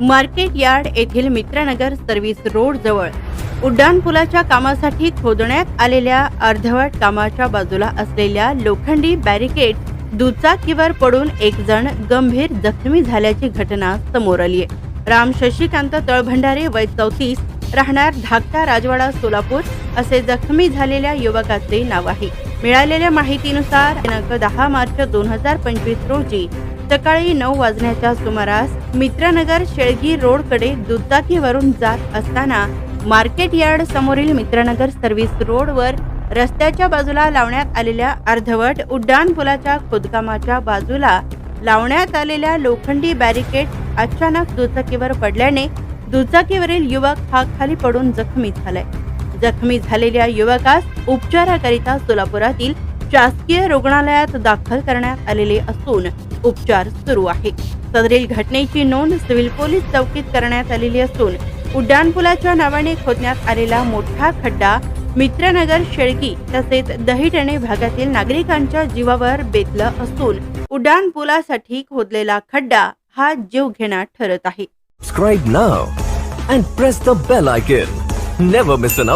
Market yard येथील Mitranagar service road जवळ उड्डाणपुलाच्या कामासाठी खोदण्यात आलेल्या अर्धवट कामाच्या बाजूला असलेल्या लोखंडी बॅरिकेड दुचाकीवर पडून एक जण गंभीर जखमी झाल्याची घटना समोर आली आहे राम शशिकांत तळभंडारे वय चौतीस राहणार धाकटा राजवाडा सोलापूर असे जखमी झालेल्या युवकाचे नाव आहे. मिळालेल्या माहितीनुसार दिनांक दहा मार्च दोन हजार पंचवीस रोजी सकाळी नऊ वाजण्याच्या सुमारास मित्रनगर शेळगी रोडकडे दुचाकीवरून जात असताना मार्केट यार्ड समोरील मित्रनगर सर्व्हिस रोडवर रस्त्याच्या बाजूला लावण्यात आलेल्या अर्धवट उड्डाण पुलाच्या खोदकामाच्या बाजूला लावण्यात आलेल्या लोखंडी बॅरिकेड अचानक दुचाकीवर पडल्याने दुचाकीवरील युवक हा खाली पडून जखमी झालाय. जखमी झालेल्या युवकास उपचाराकरिता सोलापुरातील शासकीय रुग्णालयात दाखल करण्यात आलेले असून उपचार सुरू आहे सदरील घटनेची नोंद सिव्हिल पोलीस चौकीत करण्यात आलेली असून उड्डाणपुलाच्या नावाने खोदण्यात आलेला मोठा खड्डा मित्रनगर शेळकी तसेच दहिटणे भागातील नागरिकांच्या जीवावर बेतलं असून उड्डाणपुलासाठी खोदलेला खड्डा हा जीव घेणार ठरत आहे Subscribe now and press the bell icon. Never miss an.